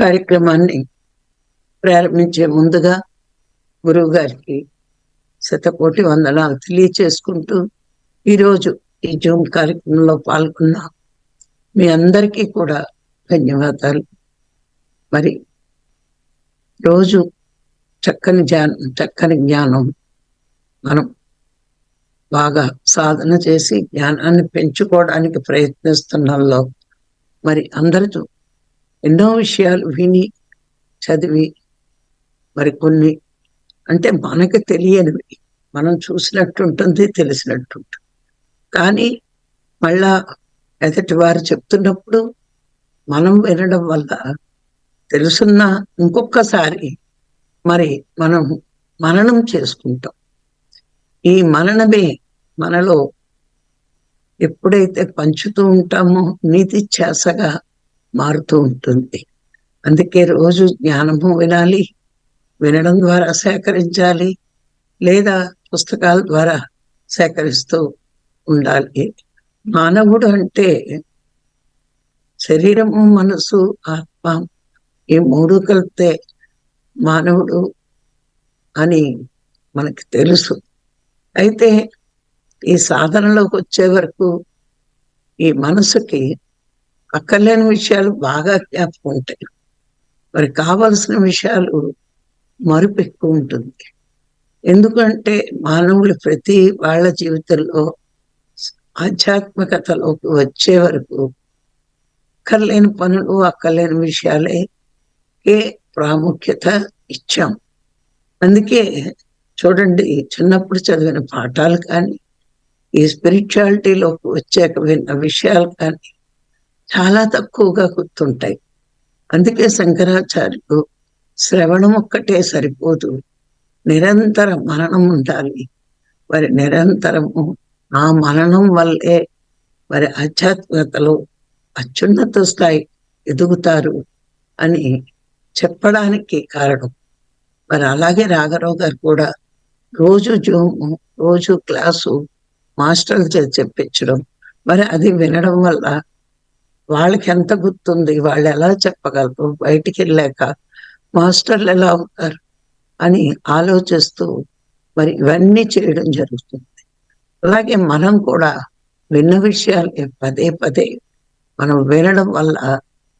కార్యక్రమాన్ని ప్రారంభించే ముందుగా గురువు గారికి శతకోటి వందనాలు తెలియచేసుకుంటూ ఈరోజు ఈ జూమ్ కార్యక్రమంలో పాల్గొన్న. మీ అందరికీ కూడా ధన్యవాదాలు. మరి రోజు చక్కని జ్ఞానం చక్కని జ్ఞానం మనం బాగా సాధన చేసి జ్ఞానాన్ని పెంచుకోవడానికి ప్రయత్నిస్తున్నాల్లో మరి అందరితో ఎన్నో విషయాలు విని చదివి మరి కొన్ని అంటే మనకి తెలియనివి. మనం చూసినట్టు ఉంటుంది తెలిసినట్టు ఉంటుంది కానీ మళ్ళా ఎదటి వారు చెప్తున్నప్పుడు మనం వినడం వల్ల తెలుసున్న ఇంకొకసారి మరి మనం మననం చేసుకుంటాం. ఈ మననమే మనలో ఎప్పుడైతే పంచుతూ ఉంటామో నీతి చేసగా మారుతూ ఉంటుంది. అందుకే రోజు జ్ఞానము వినాలి వినడం ద్వారా సేకరించాలి లేదా పుస్తకాల ద్వారా సేకరిస్తూ ఉండాలి. మానవుడు అంటే శరీరము మనసు ఆత్మ ఈ మూడు కలిపితే మానవుడు అని మనకి తెలుసు. అయితే ఈ సాధనలోకి వచ్చే వరకు ఈ మనసుకి అక్కర్లేని విషయాలు బాగా జ్ఞాపకం ఉంటాయి. మరి కావలసిన విషయాలు మరుపు ఎక్కువ ఉంటుంది. ఎందుకంటే మానవులు ప్రతి వాళ్ళ జీవితంలో ఆధ్యాత్మికతలోకి వచ్చే వరకు అక్కర్లేని పనులు అక్కర్లేని విషయాలే ఏ ప్రాముఖ్యత ఇచ్చాం. అందుకే చూడండి చిన్నప్పుడు చదివిన పాఠాలు కానీ ఈ స్పిరిచువాలిటీలోకి వచ్చాక విన్న విషయాలు కానీ చాలా తక్కువగా గుర్తుంటాయి. అందుకే శంకరాచార్యులు శ్రవణం ఒక్కటే సరిపోదు. నిరంతర మరణం ఉండాలి. మరి నిరంతరము ఆ మరణం వల్లే మరి ఆధ్యాత్మికతలో అత్యున్నత స్థాయి ఎదుగుతారు అని చెప్పడానికి కారణం. మరి అలాగే రాఘరావు గారు కూడా రోజు జూము రోజు క్లాసు మాస్టర్లు చేసి చెప్పించడం. మరి అది వినడం వల్ల వాళ్ళకి ఎంత గుర్తుంది? వాళ్ళు ఎలా చెప్పగలరు? బయటికి వెళ్ళాక మాస్టర్లు ఎలా అవుతారు? అని ఆలోచిస్తూ మరి ఇవన్నీ చేయడం జరుగుతుంది. అలాగే మనం కూడా విన్న విషయాలు పదే పదే మనం వినడం వల్ల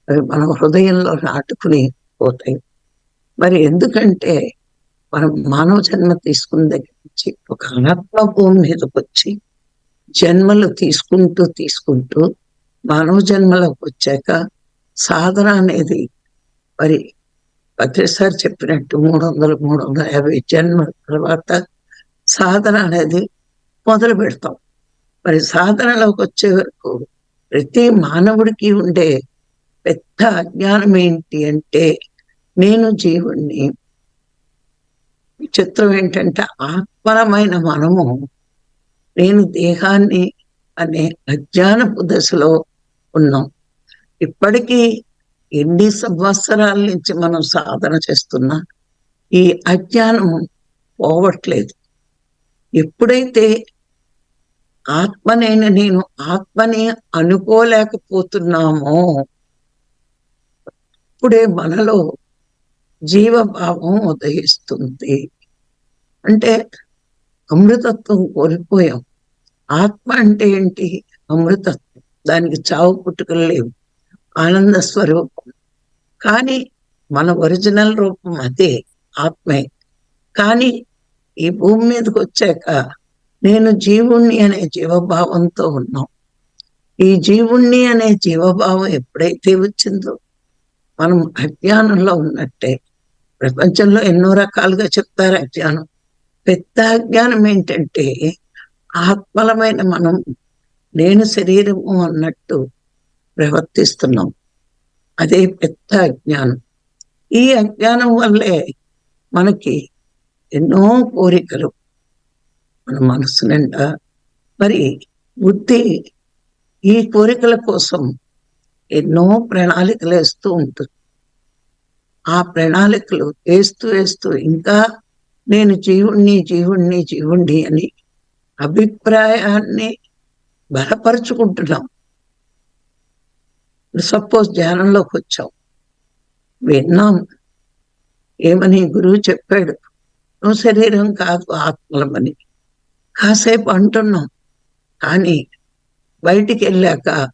అవి హృదయంలో నాటుకుని పోతాయి. మరి ఎందుకంటే మనం మానవ జన్మ తీసుకున్న దగ్గర నుంచి ఒక అనాత్మ భూమి మీదకి వచ్చి జన్మలు తీసుకుంటూ తీసుకుంటూ మానవ జన్మలోకి వచ్చాక సాధన అనేది మరి ప్రతిసారి చెప్పినట్టు మూడు వందలు మూడు వందల యాభై జన్మల తర్వాత సాధన అనేది మొదలు పెడతాం. మరి సాధనలోకి వచ్చే వరకు ప్రతి మానవుడికి ఉండే పెద్ద అజ్ఞానం ఏంటి అంటే నేను జీవుణ్ణి. చిత్రం ఏంటంటే ఆత్మరమైన మనము నేను దేహాన్ని అనే అజ్ఞానపు దశలో ఉన్నాం. ఇప్పటికీ ఎన్ని సంవత్సరాల నుంచి మనం సాధన చేస్తున్నా ఈ అజ్ఞానం పోవట్లేదు. ఎప్పుడైతే ఆత్మనైన నేను ఆత్మని అనుకోలేకపోతున్నామో ఇప్పుడే మనలో జీవభావం ఉదయిస్తుంది. అంటే అమృతత్వం కోల్పోయాం. ఆత్మ అంటే ఏంటి? అమృతత్వం. దానికి చావు పుట్టుకలు లేవు. ఆనంద స్వరూపం. కానీ మన ఒరిజినల్ రూపం అదే ఆత్మే. కానీ ఈ భూమి మీదకి వచ్చాక నేను జీవుణ్ణి అనే జీవభావంతో ఉన్నాం. ఈ జీవుణ్ణి అనే జీవభావం ఎప్పుడైతే వచ్చిందో మనం అజ్ఞానంలో ఉన్నట్టే. ప్రపంచంలో ఎన్నో రకాలుగా చెప్తారు అజ్ఞానం. పెద్ద అజ్ఞానం ఏంటంటే ఆత్మలమైన మనం నేను శరీరము అన్నట్టు ప్రవర్తిస్తున్నాం. అదే పెద్ద అజ్ఞానం. ఈ అజ్ఞానం వల్లే మనకి ఎన్నో కోరికలు మన మనసు నిండా. మరి బుద్ధి ఈ కోరికల కోసం ఎన్నో ప్రణాళికలు వేస్తూ ఉంటుంది. ఆ ప్రణాళికలు వేస్తూ వేస్తూ ఇంకా నేను జీవుణ్ణి జీవుణ్ణి జీవుణ్ణి అని అభిప్రాయాన్ని బలపరుచుకుంటున్నాం. సపోజ్ ధ్యానంలోకి వచ్చాం. విన్నాం. ఏమని గురువు చెప్పాడు. నువ్వు శరీరం కాదు ఆత్మలమని. కాసేపు అంటున్నాం. కానీ బయటికి వెళ్ళాక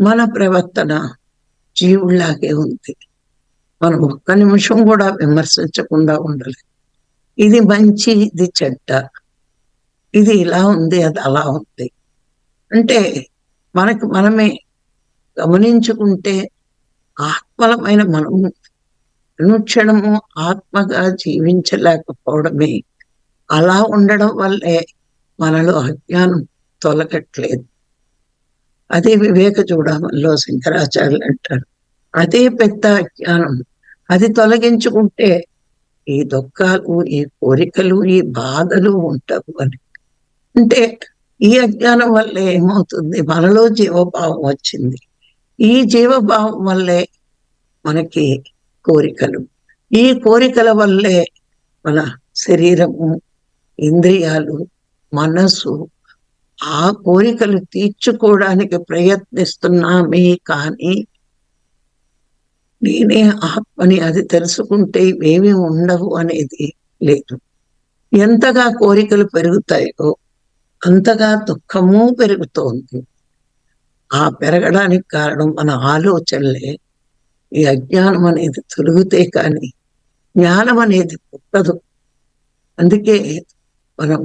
మన ప్రవర్తన జీవుల్లాగే ఉంది. మనం ఒక్క నిమిషం కూడా విమర్శించకుండా ఉండాలి. ఇది మంచి ఇది చెడ్డ. ఇది ఇలా ఉంది అది అలా ఉంది. అంటే మనకు మనమే గమనించుకుంటే ఆత్మలమైన మనము అనుక్షణము ఆత్మగా జీవించలేకపోవడమే. అలా ఉండడం వల్లే మనలో అజ్ఞానం తొలగట్లేదు. అదే వివేక చూడమల్లో శంకరాచార్యులు అంటారు. అదే పెద్ద అజ్ఞానం. అది తొలగించుకుంటే ఈ దుఃఖాలు ఈ కోరికలు ఈ బాధలు ఉంటావు అని. అంటే ఈ అజ్ఞానం వల్లే ఏమవుతుంది? మనలో జీవభావం వచ్చింది. ఈ జీవభావం వల్లే మనకి కోరికలు. ఈ కోరికల వల్లే మన శరీరము ఇంద్రియాలు మనసు ఆ కోరికలు తీర్చుకోవడానికి ప్రయత్నిస్తున్నామే కానీ నేనే ఆత్మని అది తెలుసుకుంటే ఇవేమీ ఉండవు అనేది లేదు. ఎంతగా కోరికలు పెరుగుతాయో అంతగా దుఃఖము పెరుగుతోంది. ఆ పెరగడానికి కారణం మన ఆలోచనలే. ఈ అజ్ఞానం అనేది తొలుగుతే కానీ జ్ఞానం అనేది పుట్టదు. అందుకే మనం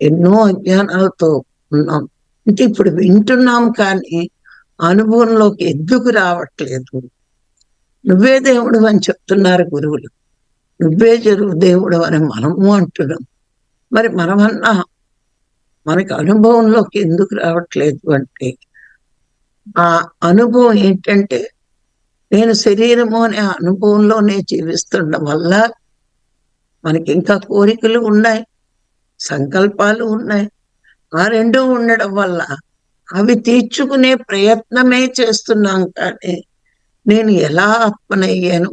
ఎన్నో అజ్ఞానాలతో ఉన్నాం. అంటే ఇప్పుడు వింటున్నాం కానీ అనుభవంలోకి ఎందుకు రావట్లేదు? నువ్వే దేవుడు అని చెప్తున్నారు గురువులు. నువ్వే జరువు దేవుడు అని మనము అంటున్నాం. మరి మనమన్నా మనకి అనుభవంలోకి ఎందుకు రావట్లేదు అంటే ఆ అనుభవం ఏంటంటే నేను శరీరము అనే అనుభవంలోనే జీవిస్తుండడం వల్ల మనకి ఇంకా కోరికలు ఉన్నాయి సంకల్పాలు ఉన్నాయి. ఆ రెండు ఉండడం వల్ల అవి తీర్చుకునే ప్రయత్నమే చేస్తున్నాం కానీ నేను ఎలా ఆత్మనయ్యాను?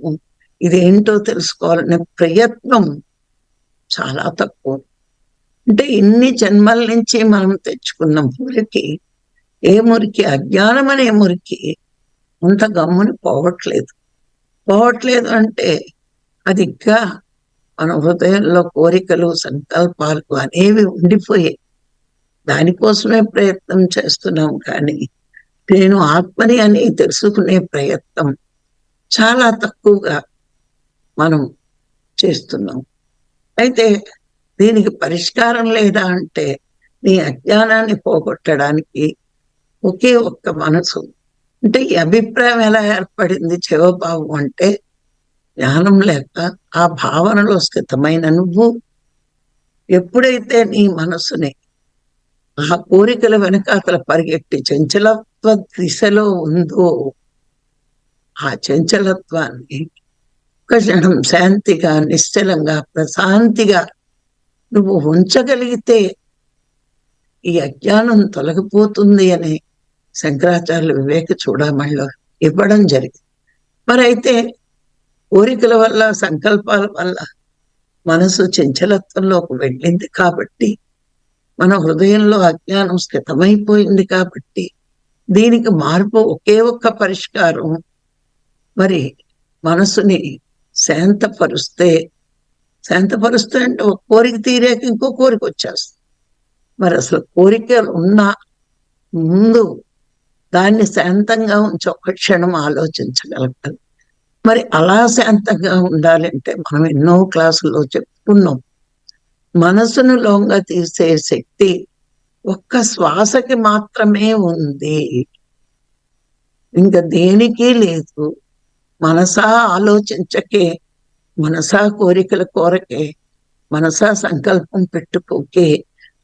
ఇదేంటో తెలుసుకోవాలనే ప్రయత్నం చాలా తక్కువ. అంటే ఇన్ని జన్మల నుంచి మనం తెచ్చుకున్న మురికి ఏ మురికి? అజ్ఞానం అనే మురికి అంత గమ్ముని పోవట్లేదు. పోవట్లేదు అంటే అది ఇంకా మన హృదయంలో కోరికలు సంకల్పాలు అనేవి ఉండిపోయాయి. దానికోసమే ప్రయత్నం చేస్తున్నాం కానీ నేను ఆత్మని అని తెలుసుకునే ప్రయత్నం చాలా తక్కువగా మనం చేస్తున్నాం. అయితే దీనికి పరిష్కారం లేదా అంటే నీ అజ్ఞానాన్ని పోగొట్టడానికి ఒకే ఒక్క మనసు. అంటే ఈ అభిప్రాయం ఎలా ఏర్పడింది శివభావం అంటే జ్ఞానం లేక ఆ భావనలో స్థితమైన నువ్వు ఎప్పుడైతే నీ మనసుని ఆ కోరికల వెనకాతల పరిగెట్టి చంచలత్వ దిశలో ఉందో ఆ చంచలత్వాన్ని ఒక క్షణం శాంతిగా నిశ్చలంగా ప్రశాంతిగా నువ్వు ఉంచగలిగితే ఈ అజ్ఞానం తొలగిపోతుంది అని శంకరాచార్యులు వివేక చూడమణిలో ఇవ్వడం జరిగింది. మరి అయితే కోరికల వల్ల సంకల్పాల వల్ల మనసు చెంచలత్వంలోకి వెళ్ళింది కాబట్టి మన హృదయంలో అజ్ఞానం స్థితమైపోయింది కాబట్టి దీనికి మార్పు ఒకే ఒక్క పరిష్కారం మరి మనసుని శాంతపరుస్తే శాంతపరుస్తే అంటే ఒక కోరిక తీరాక ఇంకో కోరిక వచ్చేస్తుంది. మరి అసలు కోరికలు ఉన్న ముందు దాన్ని శాంతంగా ఉంచి ఒక క్షణం ఆలోచించగలగాలి. మరి అలా శాంతంగా ఉండాలంటే మనం ఎన్నో క్లాసుల్లో చెప్పుకున్నాం. మనసును లోంగా తీసే శక్తి ఒక్క శ్వాసకి మాత్రమే ఉంది. ఇంకా దేనికి లేదు. మనసా ఆలోచించకే మనసా కోరికల కోరకే మనసా సంకల్పం పెట్టుకోకే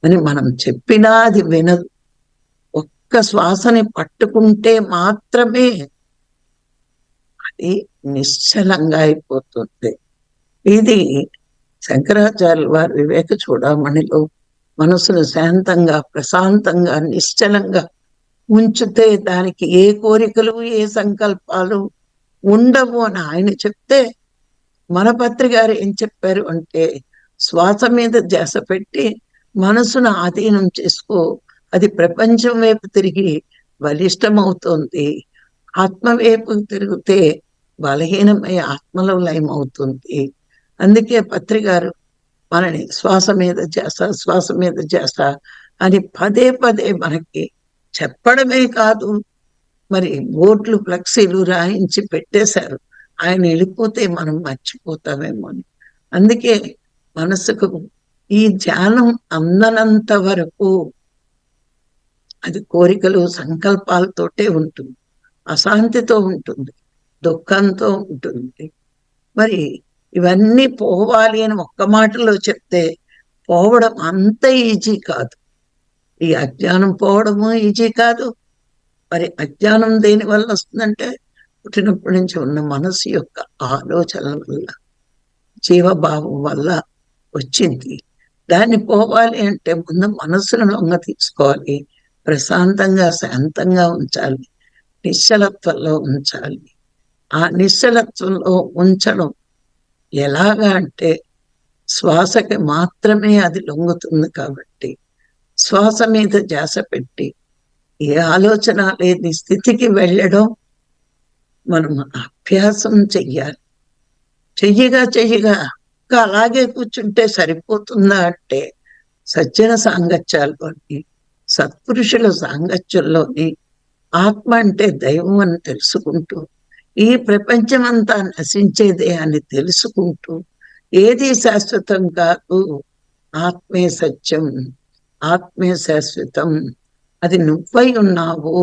అని మనం చెప్పినా అది వినదు. ఒక్క శ్వాసని పట్టుకుంటే మాత్రమే అది నిశ్చలంగా అయిపోతుంది. ఇది శంకరాచార్యుల వారి వివేక చూడమణిలో మనసును శాంతంగా ప్రశాంతంగా నిశ్చలంగా ఉంచితే దానికి ఏ కోరికలు ఏ సంకల్పాలు ఉండవు అని ఆయన చెప్తే మనపత్రి గారు ఏం చెప్పారు అంటే శ్వాస మీద ధ్యాస పెట్టి మనసును ఆధీనం చేసుకో. అది ప్రపంచం వైపు తిరిగి బలిష్టమవుతోంది. ఆత్మ వైపు తిరిగితే బలహీనమై ఆత్మలో లయమవుతుంది. అందుకే పత్రికారు మనని శ్వాస మీద చేస్తా శ్వాస మీద చేస్తా అని పదే పదే మనకి చెప్పడమే కాదు. మరి బోట్లు ఫ్లెక్సీలు రాయించి పెట్టేశారు. ఆయన వెళ్ళిపోతే మనం మర్చిపోతామేమో అని. అందుకే మనసుకు ఈ ధ్యానం అందనంత వరకు అది కోరికలు సంకల్పాలతోటే ఉంటుంది. అశాంతితో ఉంటుంది. దుఃఖంతో ఉంటుంది. మరి ఇవన్నీ పోవాలి అని ఒక్క మాటలో చెప్తే పోవడం అంత ఈజీ కాదు. ఈ అజ్ఞానం పోవడము ఈజీ కాదు. మరి అజ్ఞానం దేని వల్ల వస్తుందంటే పుట్టినప్పటి నుంచి ఉన్న మనసు యొక్క ఆలోచనల వల్ల జీవభావం వల్ల వచ్చింది. దాన్ని పోవాలి అంటే ముందు మనసును లొంగ తీసుకోవాలి. ప్రశాంతంగా శాంతంగా ఉంచాలి. నిశ్చలత్వంలో ఉంచాలి. ఆ నిశ్చలత్వంలో ఉంచడం ఎలాగా అంటే శ్వాసకి మాత్రమే అది లొంగుతుంది కాబట్టి శ్వాస మీద జాస పెట్టి ఏ ఆలోచన లేని స్థితికి వెళ్ళడం మనం అభ్యాసం చెయ్యాలి. చెయ్యగా చెయ్యగా. ఇంకా అలాగే కూర్చుంటే సరిపోతుందా అంటే సజ్జన సాంగత్యాల్లోని సత్పురుషుల సాంగత్యంలోని ఆత్మ అంటే దైవం అని తెలుసుకుంటూ ఈ ప్రపంచమంతా నశించేదే అని తెలుసుకుంటూ ఏది శాశ్వతం కాదు ఆత్మే సత్యం ఆత్మే శాశ్వతం. అది నువ్వై ఉన్నావు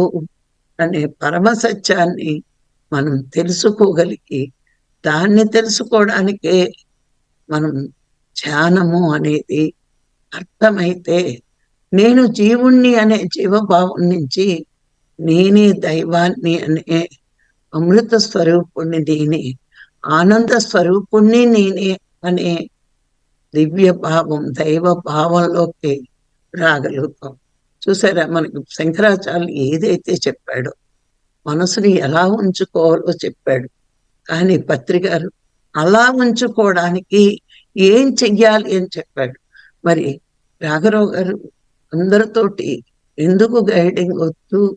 అనే పరమ సత్యాన్ని మనం తెలుసుకోగలిగి దాన్ని తెలుసుకోవడానికే మనం ధ్యానము అనేది అర్థమైతే నేను జీవుణ్ణి అనే జీవభావం నుంచి నేనే దైవాన్ని అనే అమృత స్వరూపుణ్ణి నేనే ఆనంద స్వరూపుణ్ణి నేనే అనే దివ్య భావం దైవ భావంలోకి రాగలుగుతాం. చూసారా మనకి శంకరాచార్యులు ఏదైతే చెప్పాడో మనసుని ఎలా ఉంచుకోవాలో చెప్పాడు. కానీ పత్రికారు అలా ఉంచుకోవడానికి ఏం చెయ్యాలి? అని చెప్పాడు. మరి రాఘరావు గారు అందరితోటి ఎందుకు గైడింగ్ వద్దు?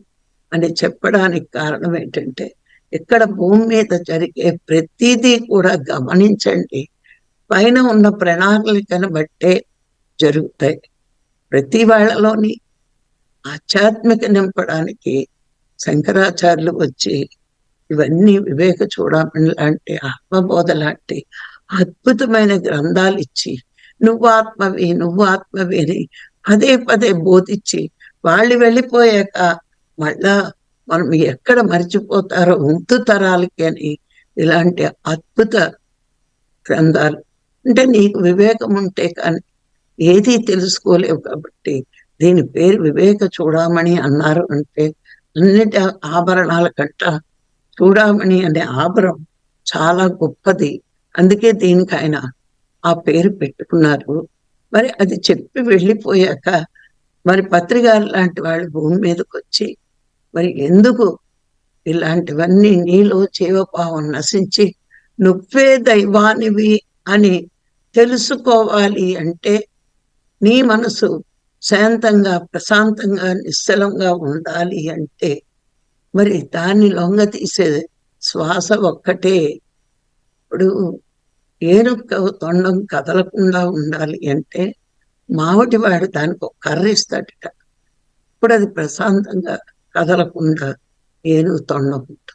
అని చెప్పడానికి కారణం ఏంటంటే ఇక్కడ భూమి మీద జరిగే ప్రతిదీ కూడా గమనించండి. పైన ఉన్న ప్రణాళికను బట్టే జరుగుతాయి. ప్రతి వాళ్ళలోని ఆధ్యాత్మిక నింపడానికి శంకరాచార్యులు వచ్చి ఇవన్నీ వివేక చూడమని లాంటి ఆత్మబోధ లాంటి అద్భుతమైన గ్రంథాలు ఇచ్చి నువ్వు ఆత్మవి నువ్వు ఆత్మవి అని పదే పదే బోధించి వాళ్ళు వెళ్ళిపోయాక మళ్ళా మనం ఎక్కడ మర్చిపోతారో ఉంతు తరాలకి అని ఇలాంటి అద్భుత గ్రంథాలు. అంటే నీకు వివేకం ఉంటే కానీ ఏది తెలుసుకోలేవు కాబట్టి దీని పేరు వివేక చూడమని అన్నారు అంటే అన్నిటి ఆభరణాల కంట చూడమని అనే ఆభరం చాలా గొప్పది. అందుకే దీనికి ఆయన ఆ పేరు పెట్టుకున్నారు. మరి అది చెప్పి వెళ్ళిపోయాక మరి పత్రికారు లాంటి వాళ్ళు భూమి మీదకి వచ్చి మరి ఎందుకు ఇలాంటివన్నీ నీలో జీవభావం నశించి నువ్వే దైవానివి అని తెలుసుకోవాలి అంటే నీ మనసు శాంతంగా ప్రశాంతంగా నిశ్చలంగా ఉండాలి అంటే మరి దాన్ని లొంగ తీసే శ్వాస ఒక్కటే. ఇప్పుడు ఏనుక తొండం కదలకుండా ఉండాలి అంటే మావటి వాడు దానికి ఒక కర్ర ఇస్తాడట. ఇప్పుడు అది ప్రశాంతంగా కదలకుండా ఏనుగు తొండం ఉంటుంది.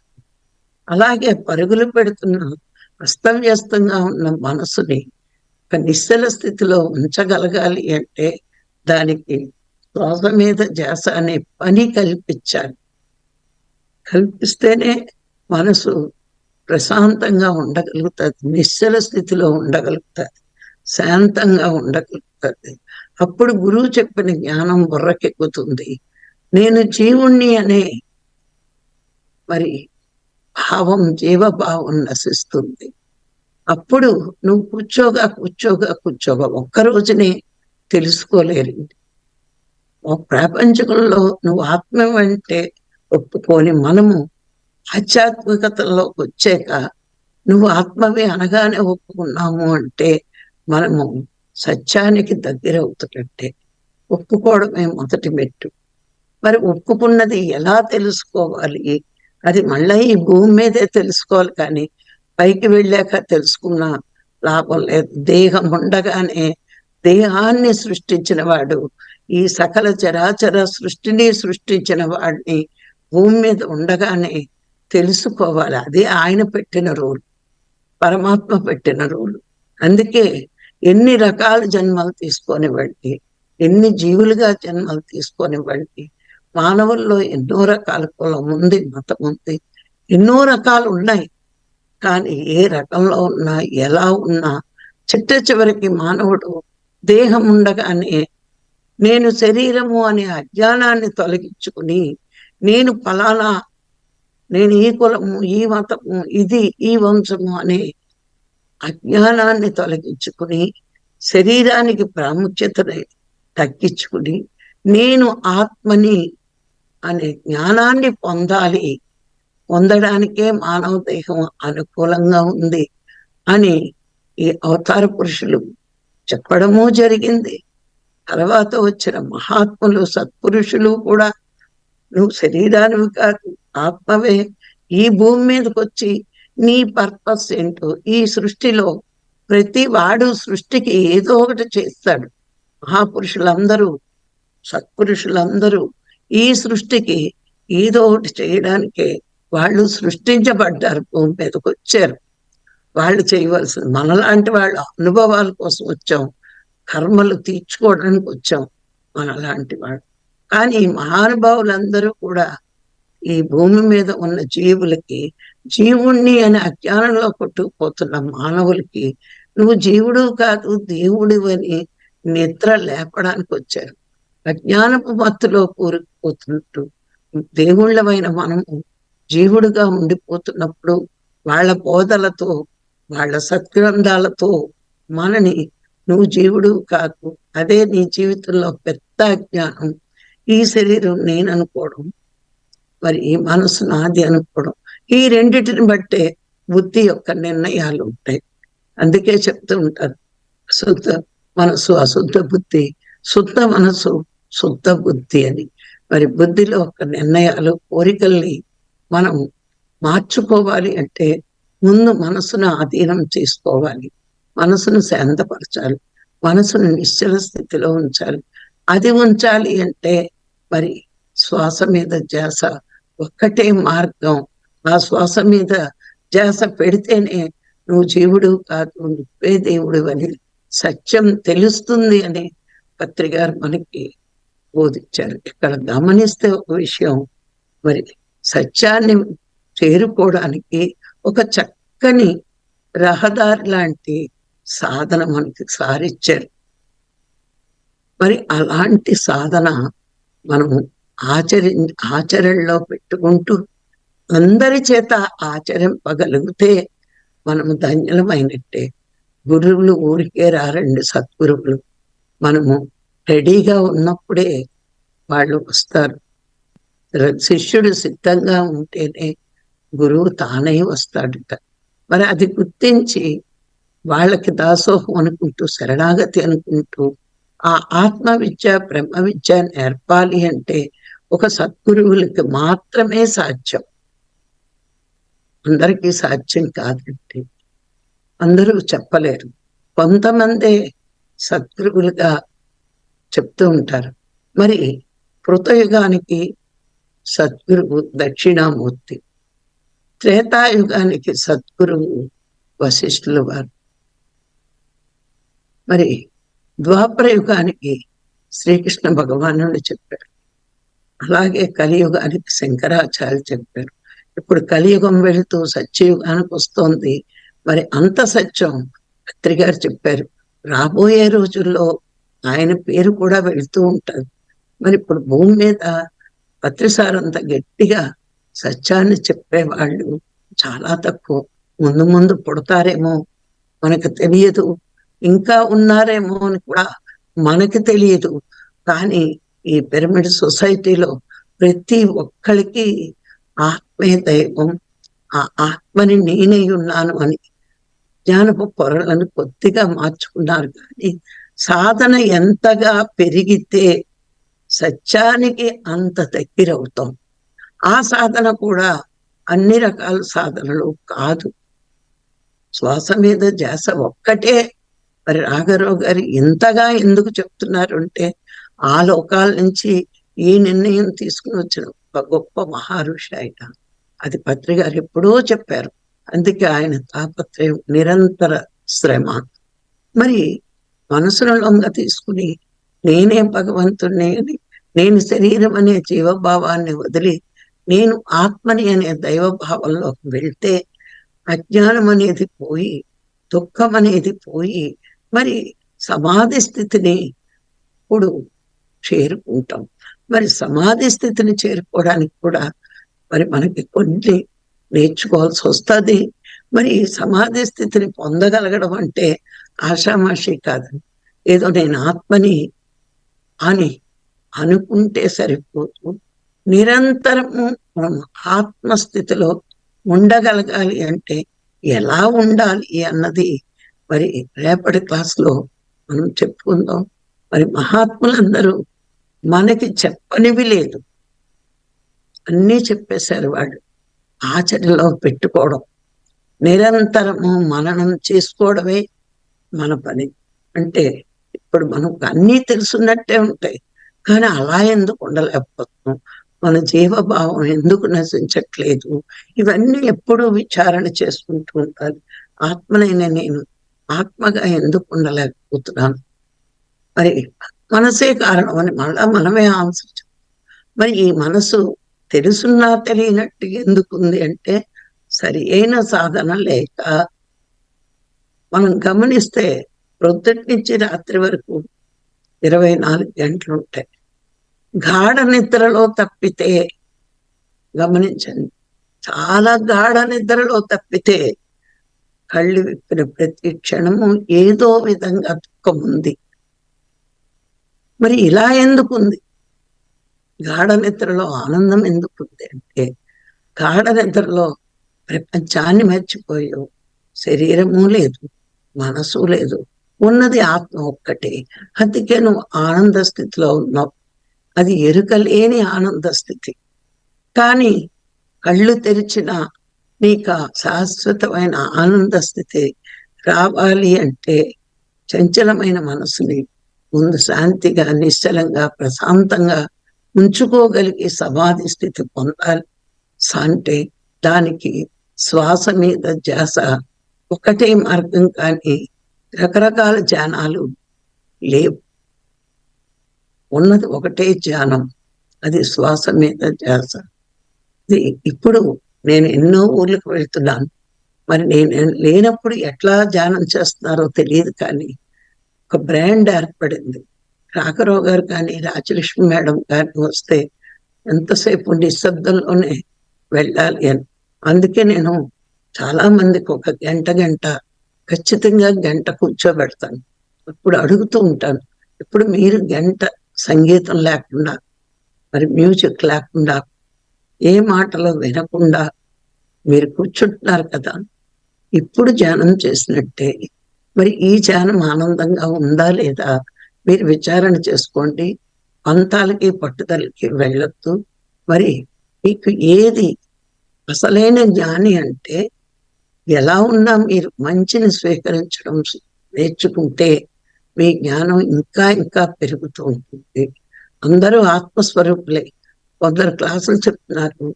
అలాగే పరుగులు పెడుతున్న అస్తవ్యస్తంగా ఉన్న మనసుని ఒక నిశ్చల స్థితిలో ఉంచగలగాలి అంటే దానికి శ్వాస మీద జాస అనే పని కల్పించాలి. కల్పిస్తేనే మనసు ప్రశాంతంగా ఉండగలుగుతుంది నిశ్చల స్థితిలో ఉండగలుగుతుంది శాంతంగా ఉండగలుగుతుంది. అప్పుడు గురువు చెప్పిన జ్ఞానం బుర్రకెక్కుతుంది. నేను జీవుణ్ణి అనే మరి భావం జీవభావం నశిస్తుంది. అప్పుడు నువ్వు కూర్చోగా కూర్చోగా కూర్చోగా ఒక్క రోజునే తెలుసుకోలేరు. ప్రపంచంలో నువ్వు ఆత్మ అంటే ఒప్పుకొని మనము ఆధ్యాత్మికతలోకి వచ్చాక నువ్వు ఆత్మవే అనగానే ఒప్పుకున్నాము అంటే మనము సత్యానికి దగ్గర అవుతున్నట్టే ఒప్పుకోవడమే మొదటి మెట్టు. మరి ఒప్పుకున్నది ఎలా తెలుసుకోవాలి? అది మళ్ళీ ఈ భూమి మీదే తెలుసుకోవాలి కానీ పైకి వెళ్ళాక తెలుసుకున్న లాభం లేదు. దేహం ఉండగానే దేహాన్ని సృష్టించిన వాడు ఈ సకల చరాచర సృష్టిని సృష్టించిన వాడిని భూమి మీద ఉండగానే తెలుసుకోవాలి. అది ఆయన పెట్టిన రూల్. పరమాత్మ పెట్టిన రూల్. అందుకే ఎన్ని రకాల జన్మలు తీసుకొనివ్వండి ఎన్ని జీవులుగా జన్మలు తీసుకొనివ్వండి మానవుల్లో ఎన్నో రకాల కులం ఉంది మతం ఉంది ఎన్నో రకాలు ఉన్నాయి. కానీ ఏ రకంలో ఉన్నా ఎలా ఉన్నా చిట్ట చివరికి మానవుడు దేహం ఉండగానే నేను శరీరము అనే అజ్ఞానాన్ని తొలగించుకుని నేను ఫలానా నేను ఈ కులము ఈ మతము ఇది ఈ వంశము అనే అజ్ఞానాన్ని తొలగించుకుని శరీరానికి ప్రాముఖ్యతని తగ్గించుకుని నేను ఆత్మని అనే జ్ఞానాన్ని పొందాలి. పొందడానికే మానవ దేహం అనుకూలంగా ఉంది అని ఈ అవతార పురుషులు చెప్పడము జరిగింది. తర్వాత వచ్చిన మహాత్ములు సత్పురుషులు కూడా నువ్వు శరీరానివి కాదు ఆత్మవే. ఈ భూమి మీదకి వచ్చి నీ పర్పస్ ఏంటో ఈ సృష్టిలో ప్రతి వాడు సృష్టికి ఏదో ఒకటి చేస్తాడు. మహాపురుషులందరూ సత్పురుషులందరూ ఈ సృష్టికి ఏదో ఒకటి చేయడానికే వాళ్ళు సృష్టించబడ్డారు భూమి మీదకి వచ్చారు వాళ్ళు చేయవలసింది మనలాంటి వాళ్ళ అనుభవాల కోసం వచ్చాం. కర్మలు తీర్చుకోవడానికి వచ్చాం మనలాంటి వాళ్ళు. కానీ మహానుభావులందరూ కూడా ఈ భూమి మీద ఉన్న జీవులకి జీవుణ్ణి అనే అజ్ఞానంలో కొట్టుకుపోతున్న మానవులకి నువ్వు జీవుడు కాదు దేవుడు అని నిద్ర లేపడానికి వచ్చారు. అజ్ఞానపు మత్తులో కూరుకుపోతున్నట్టు దేవుళ్ళమైన మనము జీవుడుగా ఉండిపోతున్నప్పుడు వాళ్ళ బోధలతో వాళ్ళ సత్గ్రంథాలతో మనని నువ్వు జీవుడు కాదు అదే నీ జీవితంలో పెద్ద జ్ఞానం. ఈ శరీరం నేను అనుకోవడం మరి ఈ మనసు నాది అనుకోవడం ఈ రెండిటిని బట్టే బుద్ధి యొక్క నిర్ణయాలు ఉంటాయి. అందుకే చెప్తూ ఉంటారు శుద్ధ మనసు అశుద్ధ బుద్ధి శుద్ధ మనసు శుద్ధ బుద్ధి అని. మరి బుద్ధిలో ఒక నిర్ణయాలు కోరికల్ని మనం మార్చుకోవాలి అంటే ముందు మనసును ఆధీనం చేసుకోవాలి. మనసును శాంతపరచాలి. మనసును నిశ్చల స్థితిలో ఉంచాలి. అది ఉంచాలి అంటే మరి శ్వాస మీద ధ్యాస ఒక్కటే మార్గం. ఆ శ్వాస మీద ధ్యాస పెడితేనే నువ్వు జీవుడు కాదు నువ్వే దేవుడు అని సత్యం తెలుస్తుంది అని పత్రికారు మనకి బోధించారు. ఇక్కడ గమనిస్తే ఒక విషయం. మరి సత్యాన్ని చేరుకోవడానికి ఒక చక్కని రహదారి లాంటి సాధన మనకి సారిచ్చారు. మరి అలాంటి సాధన మనం ఆచరి ఆచరణలో పెట్టుకుంటూ అందరి చేత ఆచరింపగలిగితే మనము ధన్యులమైనట్టే. గురువులు ఊరికే రారండి సద్గురువులు. మనము రెడీగా ఉన్నప్పుడే వాళ్ళు వస్తారు. శిష్యుడు సిద్ధంగా ఉంటేనే గురువు తానే వస్తాడట. మరి అది గుర్తించి వాళ్ళకి దాసోహం అనుకుంటూ శరణాగతి అనుకుంటూ ఆ ఆత్మ విద్య బ్రహ్మ విద్య నేర్పాలి అంటే ఒక సద్గురువులకి మాత్రమే సాధ్యం. అందరికీ సాధ్యం కాదండి అందరూ చెప్పలేరు. కొంతమందే సద్గురువులుగా చెప్తూ ఉంటారు. మరి కృతయుగానికి సద్గురువు దక్షిణామూర్తి. త్రేతాయుగానికి సద్గురువు వశిష్ఠుల వారు. మరి ద్వాపర యుగానికి శ్రీకృష్ణ భగవానుడు చెప్పారు అలాగే కలియుగానికి శంకరాచార్య చెప్పారు. ఇప్పుడు కలియుగం వెళుతూ సత్యయుగానికి వస్తోంది. మరి అంత సత్యం పత్రి గారు చెప్పారు. రాబోయే రోజుల్లో ఆయన పేరు కూడా వెళుతూ ఉంటారు మరి ఇప్పుడు భూమి మీద పత్రిసారంత గట్టిగా సత్యాన్ని చెప్పేవాళ్ళు చాలా తక్కువ. ముందు ముందు పుడతారేమో మనకు తెలియదు. ఇంకా ఉన్నారేమో అని కూడా మనకి తెలియదు. కానీ ఈ పిరమిడ్ సొసైటీలో ప్రతి ఒక్కరికి ఆత్మే దైవం ఆ ఆత్మని నేనే ఉన్నాను అని జ్ఞానపు పొరలను కొద్దిగా మార్చుకున్నారు. కానీ సాధన ఎంతగా పెరిగితే సత్యానికి అంత దగ్గరవుతాం. ఆ సాధన కూడా అన్ని రకాల సాధనలు కాదు. శ్వాస మీద జాస ఒక్కటే. మరి రాఘరావు గారు ఇంతగా ఎందుకు చెప్తున్నారు అంటే ఆ లోకాల నుంచి ఈ నిర్ణయం తీసుకుని వచ్చిన ఒక గొప్ప మహారుషి ఆయన. అది పత్రి గారు ఎప్పుడో చెప్పారు. అందుకే ఆయన తాపత్రయం నిరంతర శ్రమ. మరి మనసును లొంగ తీసుకుని నేనే భగవంతుణ్ణి అని నేను శరీరం అనే జీవభావాన్ని వదిలి నేను ఆత్మని అనే దైవభావంలోకి వెళ్తే అజ్ఞానం అనేది పోయి దుఃఖం అనేది పోయి మరి సమాధి స్థితిని ఇప్పుడు చేరుకుంటాం. మరి సమాధి స్థితిని చేరుకోవడానికి కూడా మరి మనకి కొన్ని నేర్చుకోవాల్సి వస్తుంది. మరి సమాధి స్థితిని పొందగలగడం అంటే ఆషామాషి కాదు. ఏదో నేను ఆత్మని అని అనుకుంటే సరిపోదు. నిరంతరము మనం ఆత్మస్థితిలో ఉండగలగాలి అంటే ఎలా ఉండాలి అన్నది మరి రేపటి క్లాస్లో మనం చెప్పుకుందాం. మరి మహాత్ములందరూ మనకి చెప్పనివి లేదు. అన్నీ చెప్పేశారు వాళ్ళు. ఆచరణలో పెట్టుకోవడం. నిరంతరము మననం చేసుకోవడమే మన పని. అంటే ఇప్పుడు మనకు అన్నీ తెలుసున్నట్టే ఉంటాయి. కానీ అలా ఎందుకు ఉండలేకపోతున్నాం? మన జీవభావం ఎందుకు నశించట్లేదు? ఇవన్నీ ఎప్పుడూ విచారణ చేసుకుంటూ ఉండాలి ఆత్మనైన నేను ఆత్మగా ఎందుకు ఉండలేకపోతున్నాను? మరి మనసే కారణం అని మళ్ళా మనమే ఆన్సర్ మరి ఈ మనసు తెలుసున్నా తెలియనట్టు ఎందుకుంది అంటే సరి అయిన సాధన లేక మనం గమనిస్తే ప్రొద్దుటి నుంచి రాత్రి వరకు ఇరవై నాలుగు గంటలు ఉంటాయి. గాఢ నిద్రలో తప్పితే గమనించండి చాలా గాఢ నిద్రలో తప్పితే కళ్ళు విప్పిన ప్రతి క్షణము ఏదో విధంగా దుఃఖం ఉంది మరి ఇలా ఎందుకుంది? గాఢ నిద్రలో ఆనందం ఎందుకుంది అంటే గాఢ నిద్రలో ప్రపంచాన్ని మర్చిపోయి శరీరము లేదు మనసు లేదు ఉన్నది ఆత్మ ఒక్కటే. అందుకే నువ్వు ఆనంద స్థితిలో ఉన్నావు అది ఎరుకలేని ఆనంద స్థితి. కానీ కళ్ళు తెరిచిన నీకు శాశ్వతమైన ఆనంద స్థితి రావాలి అంటే చంచలమైన మనసుని ముందు శాంతిగా నిశ్చలంగా ప్రశాంతంగా ఉంచుకోగలిగే సమాధి స్థితి పొందాలి. అంటే దానికి శ్వాస మీద జాస ఒకటే మార్గం కానీ రకరకాల ధ్యానాలు లేవు. ఉన్నది ఒకటే ధ్యానం అది శ్వాస మీద ధ్యాస. ఇప్పుడు నేను ఎన్నో ఊర్లకు వెళ్తున్నాను. మరి నేను లేనప్పుడు ఎట్లా ధ్యానం చేస్తున్నారో తెలియదు కానీ ఒక బ్రాండ్ ఏర్పడింది. రాఘరావు గారు కానీ రాజలక్ష్మి మేడం కానీ వస్తే ఎంతసేపు నిశ్శబ్దంలోనే వెళ్ళాలి అని. అందుకే నేను చాలా మందికి ఒక గంట గంట ఖచ్చితంగా గంట కూర్చోబెడతాను. ఇప్పుడు అడుగుతూ ఉంటాను. ఇప్పుడు మీరు గంట సంగీతం లేకుండా మరి మ్యూజిక్ లేకుండా ఏ మాటలు వినకుండా మీరు కూర్చుంటున్నారు కదా. ఇప్పుడు ధ్యానం చేసినట్టే. మరి ఈ ధ్యానం ఆనందంగా ఉందా లేదా మీరు విచారణ చేసుకోండి. పంతాలకి పట్టుదలకి వెళ్ళొద్దు. మరి మీకు ఏది అసలైన జ్ఞాని అంటే ఎలా ఉన్నా మీరు మంచిని స్వీకరించడం నేర్చుకుంటే మీ జ్ఞానం ఇంకా ఇంకా పెరుగుతూ ఉంటుంది. అందరూ ఆత్మస్వరూపులే. కొందరు క్లాసులు చెప్తున్నారు.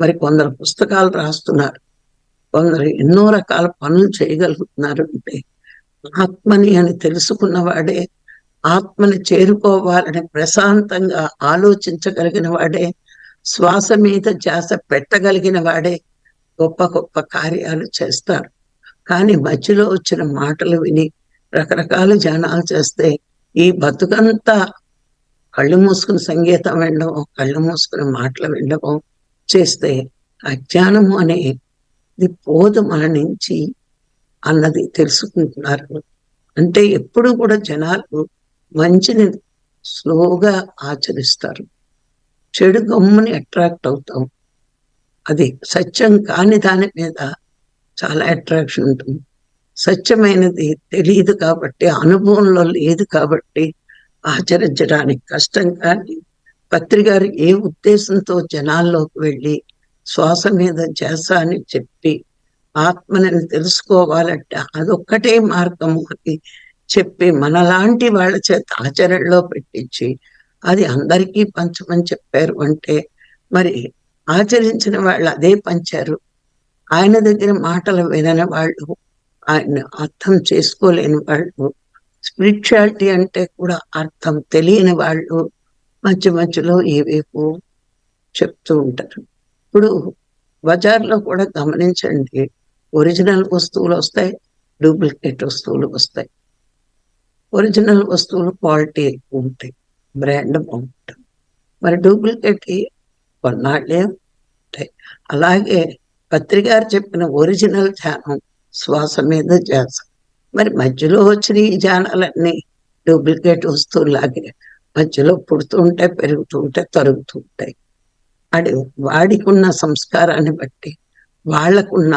మరి కొందరు పుస్తకాలు రాస్తున్నారు. కొందరు ఎన్నో రకాల పనులు చేయగలుగుతున్నారు అంటే ఆత్మని అని తెలుసుకున్నవాడే ఆత్మని చేరుకోవాలని ప్రశాంతంగా ఆలోచించగలిగిన వాడే శ్వాస మీద ధ్యాస పెట్టగలిగిన వాడే గొప్ప గొప్ప కార్యాలు చేస్తారు. కానీ మధ్యలో వచ్చిన మాటలు విని రకరకాల జనాలు చేస్తే ఈ బతుకంతా కళ్ళు మూసుకుని సంగీతం వినడం కళ్ళు మూసుకుని మాటలు వినడం చేస్తే అజ్ఞానము అనేది పోదు మన నుంచి అన్నది తెలుసుకుంటున్నారు. అంటే ఎప్పుడు కూడా జనాలు మంచిని స్లోగా ఆచరిస్తారు. చెడు గమ్ముని అట్రాక్ట్ అవుతాం. అది సత్యం కాని దాని మీద చాలా అట్రాక్షన్ ఉంటుంది. సత్యమైనది తెలియదు కాబట్టి అనుభవంలో లేదు కాబట్టి ఆచరించడానికి కష్టం కానీ పత్రికారు ఏ ఉద్దేశంతో జనాల్లోకి వెళ్ళి శ్వాస మీద చేస అని చెప్పి ఆత్మని తెలుసుకోవాలంటే అదొక్కటే మార్గము అని చెప్పి మనలాంటి వాళ్ళ చేత ఆచరణలో పెట్టించి అది అందరికీ పంచమని చెప్పారు అంటే మరి ఆచరించిన వాళ్ళు అదే పంచారు. ఆయన దగ్గర మాటలు వినని వాళ్ళు ఆయన అర్థం చేసుకోలేని వాళ్ళు. స్పిరిచువాలిటీ అంటే కూడా అర్థం తెలియని వాళ్ళు మధ్య మధ్యలో ఏవేవో చెప్తూ ఉంటారు. ఇప్పుడు బజార్లో కూడా గమనించండి ఒరిజినల్ వస్తువులు వస్తాయి డూప్లికేట్ వస్తువులు వస్తాయి. ఒరిజినల్ వస్తువులు క్వాలిటీ ఎక్కువ ఉంటాయి బ్రాండ్ బాగుంటుంది. మరి డూప్లికేట్ కొన్నాళ్ళే ఉంటాయి. అలాగే పత్రికారు చెప్పిన ఒరిజినల్ ధ్యానం శ్వాస మీద ధ్యాస మరి మధ్యలో వచ్చిన ఈ జానాలన్నీ డూప్లికేట్ వస్తువులాగే మధ్యలో పుడుతుంటే పెరుగుతుంటే తరుగుతూ ఉంటాయి వాడికి ఉన్న సంస్కారాన్ని బట్టి వాళ్ళకున్న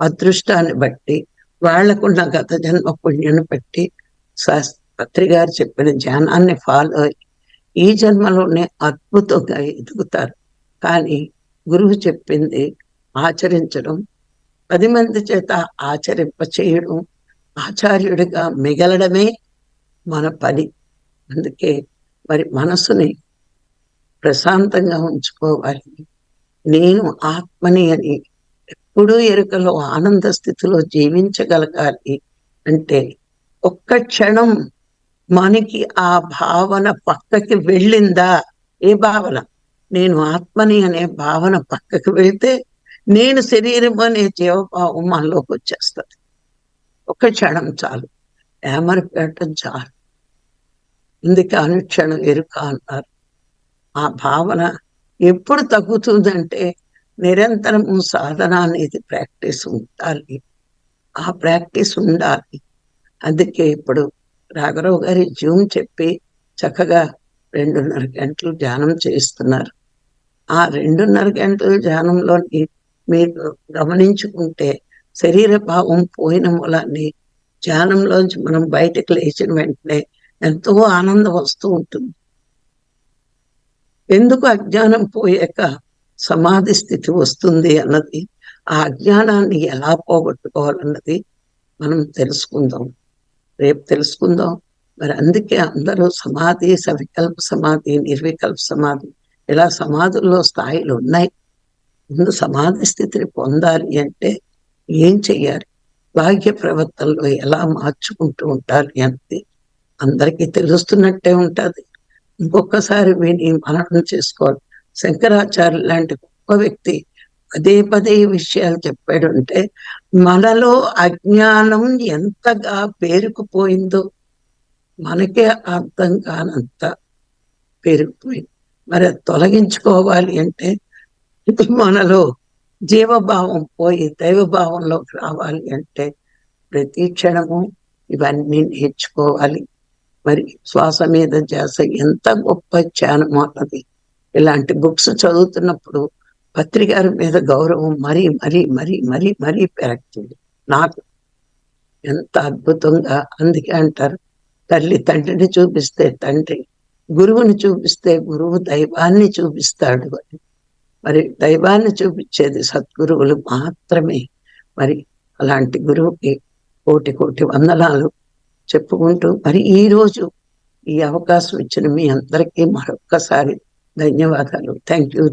అదృష్టాన్ని బట్టి వాళ్ళకున్న గత జన్మ పుణ్యాన్ని బట్టి శాస్త్రి గారు చెప్పిన ధ్యానాన్ని ఫాలో అయ్యి ఈ జన్మలోనే అద్భుతంగా ఎదుగుతారు. కానీ గురువు చెప్పింది ఆచరించడం పది మంది చేత ఆచరింప చేయడం ఆచార్యుడిగా మిగలడమే మన పని. అందుకే మరి మనసుని ప్రశాంతంగా ఉంచుకోవాలి. నేను ఆత్మని అని ఎప్పుడూ ఎరుకలో ఆనంద స్థితిలో జీవించగలగాలి అంటే ఒక్క క్షణం మనకి ఆ భావన పక్కకి వెళ్ళిందా? ఏ భావన? నేను ఆత్మని అనే భావన పక్కకి వెళ్తే నేను శరీరం అనే జీవభావం మనలోకి వచ్చేస్తుంది. ఒక క్షణం చాలు. ఏమరిపేయటం చాలు. ఇందుకే అనుక్షణం ఎరుక అన్నారు. ఆ భావన ఎప్పుడు తగ్గుతుందంటే నిరంతరం సాధన అనేది ప్రాక్టీస్ ఉండాలి. ఆ ప్రాక్టీస్ ఉండాలి. అందుకే ఇప్పుడు రాఘరావు గారి జూమ్ చెప్పి చక్కగా రెండున్నర గంటలు ధ్యానం చేస్తున్నారు ఆ రెండున్నర గంటల ధ్యానంలోని మీరు గమనించుకుంటే శరీర భావం పోయిన మూలాన్ని ధ్యానంలోంచి మనం బయటకు లేచిన వెంటనే ఎంతో ఆనందం వస్తూ ఉంటుంది. ఎందుకు అజ్ఞానం పోయాక సమాధి స్థితి వస్తుంది అన్నది ఆ అజ్ఞానాన్ని ఎలా పోగొట్టుకోవాలన్నది మనం తెలుసుకుందాం. రేపు తెలుసుకుందాం. మరి అందుకే అందరూ సమాధి సవికల్ప సమాధి నిర్వికల్ప సమాధి ఇలా సమాధుల్లో స్థాయిలు ఉన్నాయి. ముందు సమాధి స్థితిని పొందాలి అంటే ఏం చెయ్యాలి? భాగ్య ప్రవర్తనలో ఎలా మార్చుకుంటూ ఉండాలి అనేది అందరికీ తెలుస్తున్నట్టే ఉంటుంది. ఇంకొకసారి విని మననం చేసుకోవాలి. శంకరాచార్య లాంటి గొప్ప వ్యక్తి పదే పదే విషయాలు చెప్పాడు అంటే మనలో అజ్ఞానం ఎంతగా పేరుకుపోయిందో మనకే అర్థం కానంత పేరుకుపోయింది. మరి తొలగించుకోవాలి అంటే మనలో జీవభావం పోయి దైవభావంలోకి రావాలి అంటే ప్రతి క్షణము ఇవన్నీ నేర్చుకోవాలి. మరి శ్వాస మీద చేస ఎంత గొప్ప ధ్యానం అన్నది. ఇలాంటి బుక్స్ చదువుతున్నప్పుడు పత్రికారి మీద గౌరవం మరీ మరీ మరీ మరీ మరీ పెరుగుతుంది నాకు ఎంత అద్భుతంగా అందుకే అంటారు తల్లి తండ్రిని చూపిస్తే తండ్రి గురువుని చూపిస్తే గురువు దైవాన్ని చూపిస్తాడు అని. మరి దైవాన్ని చూపించేది సద్గురువులు మాత్రమే. మరి అలాంటి గురువుకి కోటి కోటి వందనాలు చెప్పుకుంటూ మరి ఈ రోజు ఈ అవకాశం ఇచ్చిన మీ అందరికీ మరొక్కసారి ధన్యవాదాలు. Thank you